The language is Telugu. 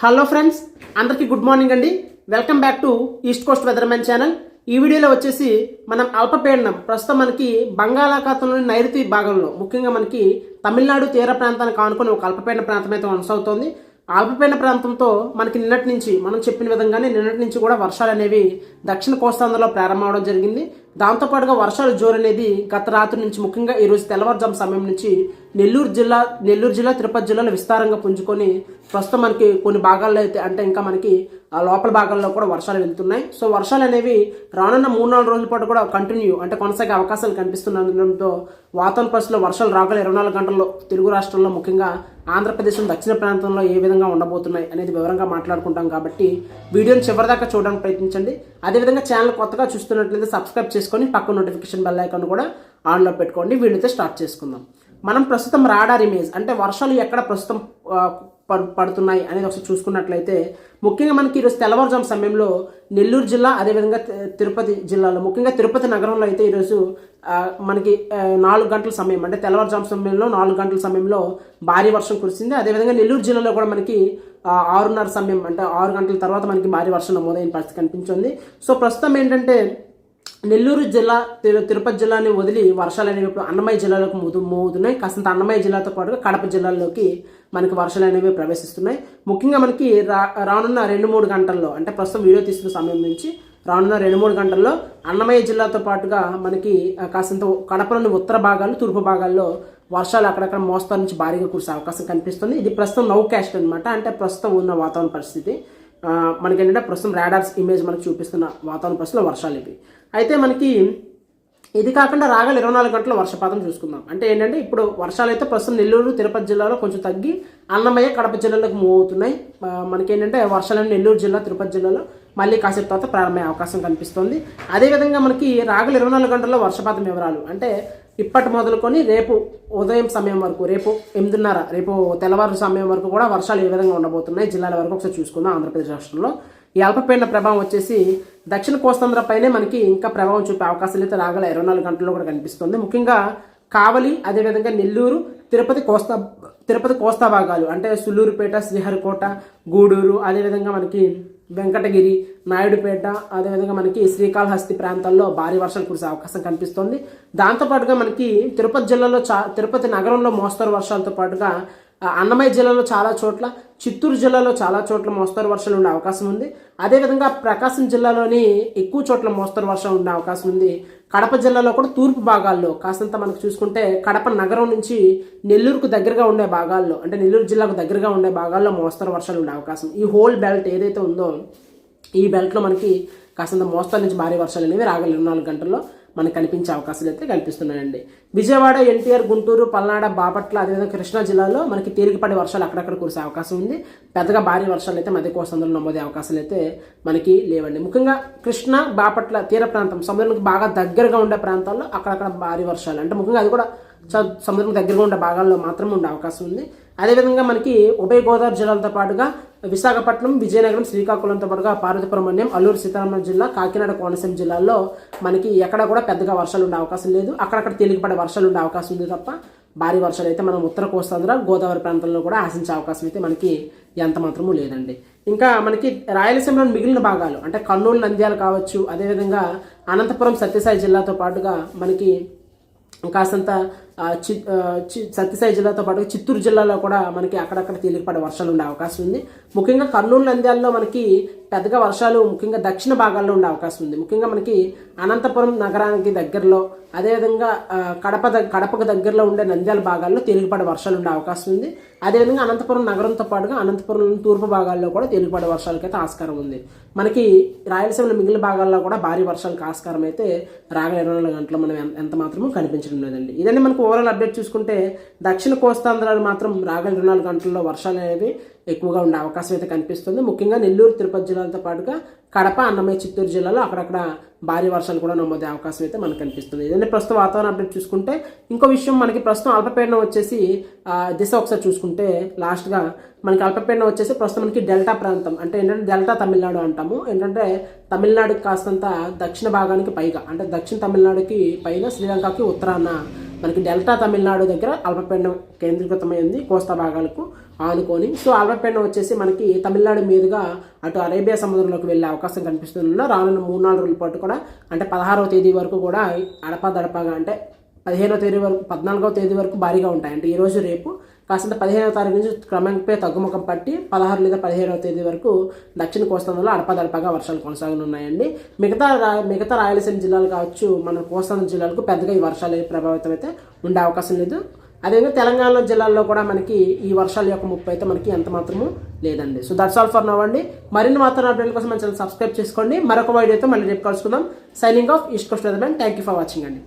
హలో ఫ్రెండ్స్ అందరికీ గుడ్ మార్నింగ్ అండి. Welcome back to East Coast Weathermen channel. ఈ వీడియోలో వచ్చేసి మనం అల్పపీడనం ప్రస్తుతం మనకి బంగాళాఖాతంలోని నైరుతి భాగంలో ముఖ్యంగా మనకి తమిళనాడు తీర ప్రాంతానికి ఆనుకుని ఒక అల్పపీడన ప్రాంతం అయితే కొనసాగుతోంది. అల్పపీడన ప్రాంతంతో మనకి నిన్నటి నుంచి మనం చెప్పిన విధంగానే నిన్నటి నుంచి కూడా వర్షాలు అనేవి దక్షిణ కోస్తాంధ్రలో ప్రారంభమవడం జరిగింది. దాంతోపాటుగా వర్షాలు జోరు అనేది గత రాత్రి నుంచి ముఖ్యంగా ఈరోజు తెల్లవారుజాము సమయం నుంచి నెల్లూరు జిల్లా నెల్లూరు జిల్లా తిరుపతి జిల్లాలో విస్తారంగా పుంజుకొని ప్రస్తుతం మనకి కొన్ని భాగాల్లో అయితే అంటే ఇంకా మనకి ఆ లోపల భాగాల్లో కూడా వర్షాలు వెళ్తున్నాయి. సో వర్షాలు అనేవి రానున్న మూడు నాలుగు రోజుల పాటు కూడా కంటిన్యూ అంటే కొనసాగే అవకాశాలు కనిపిస్తుండడంతో వాతావరణ పరిస్థితుల్లో వర్షాలు రాగల ఇరవై నాలుగు గంటల్లో తెలుగు రాష్ట్రంలో ముఖ్యంగా ఆంధ్రప్రదేశ్ దక్షిణ ప్రాంతంలో ఏ విధంగా ఉండబోతున్నాయి అనేది వివరంగా మాట్లాడుకుంటాం కాబట్టి వీడియోని చివరిదాకా చూడడానికి ప్రయత్నించండి. అదేవిధంగా ఛానల్ కొత్తగా చూస్తున్నట్లయితే సబ్స్క్రైబ్ చేసుకొని పక్క నోటిఫికేషన్ బెల్ ఐకాన్ కూడా ఆన్లో పెట్టుకోండి. వీడియోతో స్టార్ట్ చేసుకుందాం. మనం ప్రస్తుతం రాడార్ ఇమేజ్ అంటే వర్షాలు ఎక్కడ ప్రస్తుతం పడు- పడుతున్నాయి అనేది ఒకసారి చూసుకున్నట్లయితే ముఖ్యంగా మనకి ఈరోజు తెల్లవారుజాము సమయంలో నెల్లూరు జిల్లా అదేవిధంగా తిరుపతి జిల్లాలో ముఖ్యంగా తిరుపతి నగరంలో అయితే ఈరోజు మనకి నాలుగు గంటల సమయం అంటే తెల్లవారుజాము సమయంలో నాలుగు గంటల సమయంలో భారీ వర్షం కురిసింది. అదేవిధంగా నెల్లూరు జిల్లాలో కూడా మనకి ఆరున్నర సమయం అంటే ఆరు గంటల తర్వాత మనకి భారీ వర్షం నమోదైన పరిస్థితి కనిపించింది. సో ప్రస్తుతం ఏంటంటే నెల్లూరు జిల్లా తిరు తిరుపతి జిల్లాని వదిలి వర్షాలు అనేవి ఇప్పుడు అన్నమయ్య జిల్లాలోకి మూదు మోగుతున్నాయి. కాస్తంత అన్నమయ్య జిల్లాతో పాటుగా కడప జిల్లాలోకి మనకి వర్షాలు అనేవి ప్రవేశిస్తున్నాయి. ముఖ్యంగా మనకి రా రానున్న రెండు మూడు గంటల్లో అంటే ప్రస్తుతం వీడియో తీసుకున్న సమయం నుంచి రానున్న రెండు మూడు గంటల్లో అన్నమయ్య జిల్లాతో పాటుగా మనకి కాస్తంత కడపలోని ఉత్తర భాగాలు తూర్పు భాగాల్లో వర్షాలు అక్కడక్కడ మోస్తరు నుంచి భారీగా కురిసే అవకాశం కనిపిస్తుంది. ఇది ప్రస్తుతం నౌ క్యాస్ట్ అనమాట అంటే ప్రస్తుతం ఉన్న వాతావరణ పరిస్థితి. మనకి ఏంటంటే ప్రస్తుతం రాడార్స్ ఇమేజ్ మనకు చూపిస్తున్న వాతావరణ పరిస్థితుల్లో వర్షాలు ఇవి. అయితే మనకి ఇది కాకుండా రాగల ఇరవై నాలుగు గంటల వర్షపాతం చూసుకుందాం. అంటే ఏంటంటే ఇప్పుడు వర్షాలు అయితే ప్రస్తుతం నెల్లూరు తిరుపతి జిల్లాలో కొంచెం తగ్గి అన్నమయ్య కడప జిల్లాలకు మూవ్ అవుతున్నాయి. మనకి ఏంటంటే వర్షాలు నెల్లూరు జిల్లా తిరుపతి జిల్లాలో మళ్ళీ కాసేపు తర్వాత ప్రారంభమయ్యే అవకాశం కనిపిస్తుంది. అదేవిధంగా మనకి రాగల ఇరవై నాలుగు గంటల్లో వర్షపాతం వివరాలు. అంటే ఇప్పటి మొదలుకొని రేపు ఉదయం సమయం వరకు రేపు ఎనిమిదిన్నర రేపు తెల్లవారు సమయం వరకు కూడా వర్షాలు ఏ విధంగా ఉండబోతున్నాయి జిల్లాల వరకు ఒకసారి చూసుకుందాం ఆంధ్రప్రదేశ్ రాష్ట్రంలో. ఈ అల్పపీడన ప్రభావం వచ్చేసి దక్షిణ కోస్తాంధ్రపైనే మనకి ఇంకా ప్రభావం చూపే అవకాశాలు అయితే రాగల ఇరవై నాలుగు గంటల్లో కూడా కనిపిస్తుంది. ముఖ్యంగా కావలి అదేవిధంగా నెల్లూరు తిరుపతి కోస్తా తిరుపతి కోస్తా భాగాలు అంటే సుల్లూరుపేట శ్రీహరికోట గూడూరు అదేవిధంగా మనకి వెంకటగిరి నాయుడుపేట అదేవిధంగా మనకి శ్రీకాళహస్తి ప్రాంతాల్లో భారీ వర్షాలు కురిసే అవకాశం కనిపిస్తోంది. దాంతోపాటుగా మనకి తిరుపతి జిల్లాలో చా తిరుపతి నగరంలో మోస్తరు వర్షాలతో పాటుగా అన్నమయ్య జిల్లాలో చాలా చోట్ల చిత్తూరు జిల్లాలో చాలా చోట్ల మోస్తరు వర్షాలు ఉండే అవకాశం ఉంది. అదేవిధంగా ప్రకాశం జిల్లాలోని ఎక్కువ చోట్ల మోస్తరు వర్షం ఉండే అవకాశం ఉంది. కడప జిల్లాలో కూడా తూర్పు భాగాల్లో కాసంత మనకు చూసుకుంటే కడప నగరం నుంచి నెల్లూరుకు దగ్గరగా ఉండే భాగాల్లో అంటే నెల్లూరు జిల్లాకు దగ్గరగా ఉండే భాగాల్లో మోస్తరు వర్షాలు ఉండే అవకాశం. ఈ హోల్ బెల్ట్ ఏదైతే ఉందో ఈ బెల్ట్లో మనకి కాసంత మోస్తరు నుంచి భారీ వర్షాలు అనేవి రాగల ఇరవై నాలుగు గంటల్లో. మనకు కనిపించే అవకాశాలు అయితే కనిపిస్తున్నాయండి విజయవాడ ఎన్టీఆర్ గుంటూరు పల్నాడ బాపట్ల అదేవిధంగా కృష్ణా జిల్లాలో మనకి తేలికపడే వర్షాలు అక్కడక్కడ కురిసే అవకాశం ఉంది. పెద్దగా భారీ వర్షాలు అయితే మధ్య కోసంలో నమోదే అవకాశాలు అయితే మనకి లేవండి. ముఖ్యంగా కృష్ణా బాపట్ల తీర ప్రాంతం సముద్రానికి బాగా దగ్గరగా ఉండే ప్రాంతాల్లో అక్కడక్కడ భారీ వర్షాలు. అంటే ముఖ్యంగా అది కూడా సముద్రం దగ్గరగా ఉండే భాగాల్లో మాత్రమే ఉండే అవకాశం ఉంది. అదేవిధంగా మనకి ఉభయ గోదావరి జిల్లాలతో పాటుగా విశాఖపట్నం విజయనగరం శ్రీకాకుళంతో పాటుగా పార్వతీపురం మన్యం అల్లూరు సీతారామరాజు జిల్లా కాకినాడ కోనసీమ జిల్లాల్లో మనకి ఎక్కడ కూడా పెద్దగా వర్షాలు ఉండే అవకాశం లేదు. అక్కడక్కడ తేలికపడే వర్షాలు ఉండే అవకాశం ఉంది తప్ప భారీ వర్షాలు అయితే మనం ఉత్తర కోస్తాంధ్ర గోదావరి ప్రాంతంలో కూడా ఆశించే అవకాశం అయితే మనకి ఎంత మాత్రమూ లేదండి. ఇంకా మనకి రాయలసీమలోని మిగిలిన భాగాలు అంటే కర్నూలు నంద్యాల కావచ్చు అదేవిధంగా అనంతపురం సత్యసాయి జిల్లాతో పాటుగా మనకి కాసంత సత్యసాయి జిల్లాతో పాటు చిత్తూరు జిల్లాలో కూడా మనకి అక్కడక్కడ తేలికపడే వర్షాలు ఉండే అవకాశం ఉంది. ముఖ్యంగా కర్నూలు నంద్యాలలో మనకి పెద్దగా వర్షాలు ముఖ్యంగా దక్షిణ భాగాల్లో ఉండే అవకాశం ఉంది. ముఖ్యంగా మనకి అనంతపురం నగరానికి దగ్గరలో అదేవిధంగా కడప కడపకు దగ్గరలో ఉండే నంద్యాల భాగాల్లో తేలికపడే వర్షాలు ఉండే అవకాశం ఉంది. అదేవిధంగా అనంతపురం నగరంతో పాటుగా అనంతపురం తూర్పు భాగాల్లో కూడా తేలికపడే వర్షాలకైతే ఆస్కారం ఉంది. మనకి రాయలసీమలో మిగిలిన భాగాల్లో కూడా భారీ వర్షాలకు ఆస్కారం అయితే రాగల ఇరవై నాలుగు గంటలు మనం ఎంత- ఎంత మాత్రమూ కనిపించడం లేదండి. ఇదండి మనకు ఓవరాల్ అప్డేట్ చూసుకుంటే దక్షిణ కోస్తాంధ్రాలు మాత్రం రాగల రెండు నాలుగు గంటల్లో వర్షాలు అనేవి ఎక్కువగా ఉండే అవకాశం అయితే కనిపిస్తుంది. ముఖ్యంగా నెల్లూరు తిరుపతి జిల్లాలతో పాటుగా కడప అన్నమయ్య చిత్తూరు జిల్లాలో అక్కడక్కడ భారీ వర్షాలు కూడా నమోదే అవకాశం అయితే మనకు కనిపిస్తుంది. ఏదైనా ప్రస్తుతం వాతావరణ అప్డేట్ చూసుకుంటే. ఇంకో విషయం మనకి ప్రస్తుతం అల్పపీడనం వచ్చేసి దిశ ఒకసారి చూసుకుంటే లాస్ట్గా మనకి అల్పపీడనం వచ్చేసి ప్రస్తుతం మనకి డెల్టా ప్రాంతం అంటే ఏంటంటే డెల్టా తమిళనాడు అంటాము. ఏంటంటే తమిళనాడుకి కాస్తంత దక్షిణ భాగానికి పైగా అంటే దక్షిణ తమిళనాడుకి పైన శ్రీలంకకి ఉత్తరాన మనకి డెల్టా తమిళనాడు దగ్గర అల్పపీడనం కేంద్రీకృతమై ఉంది కోస్తా భాగాలకు ఆనుకొని. సో అల్పపీడనం వచ్చేసి మనకి తమిళనాడు మీదుగా అటు అరేబియా సముద్రంలోకి వెళ్ళే అవకాశం కనిపిస్తున్న రానున్న మూడు నాలుగు రోజుల పాటు కూడా అంటే పదహారవ తేదీ వరకు కూడా అడపా దడపాగా అంటే పదిహేనవ తేదీ వరకు పద్నాలుగో తేదీ వరకు భారీగా ఉంటాయి. అంటే ఈరోజు రేపు కాస్త పదిహేనవ తారీఖు నుంచి క్రమంపై తగ్గుముఖం పట్టి పదహారు లేదా పదిహేనవ తేదీ వరకు దక్షిణ కోస్తాంధ్రలో అడపదడపగా వర్షాలు కొనసాగనున్నాయండి. మిగతా మిగతా రాయలసీమ జిల్లాలు కావచ్చు మన కోస్తాంధ్ర జిల్లాలకు పెద్దగా ఈ వర్షాలు ప్రభావితం అయితే ఉండే అవకాశం లేదు. అదేవిధంగా తెలంగాణ జిల్లాల్లో కూడా మనకి ఈ వర్షాల యొక్క ముప్పు అయితే మనకి ఎంత మాత్రము లేదండి. So that's all for now అండి. మరిన్ని వాతావరణ అప్డేట్ కోసం మన ఛానల్ సబ్స్క్రైబ్ చేసుకోండి. మరొక వీడియోతో మళ్ళీ రేపు కలుసుకుందాం. Signing off East Coast thank you for watching అండి.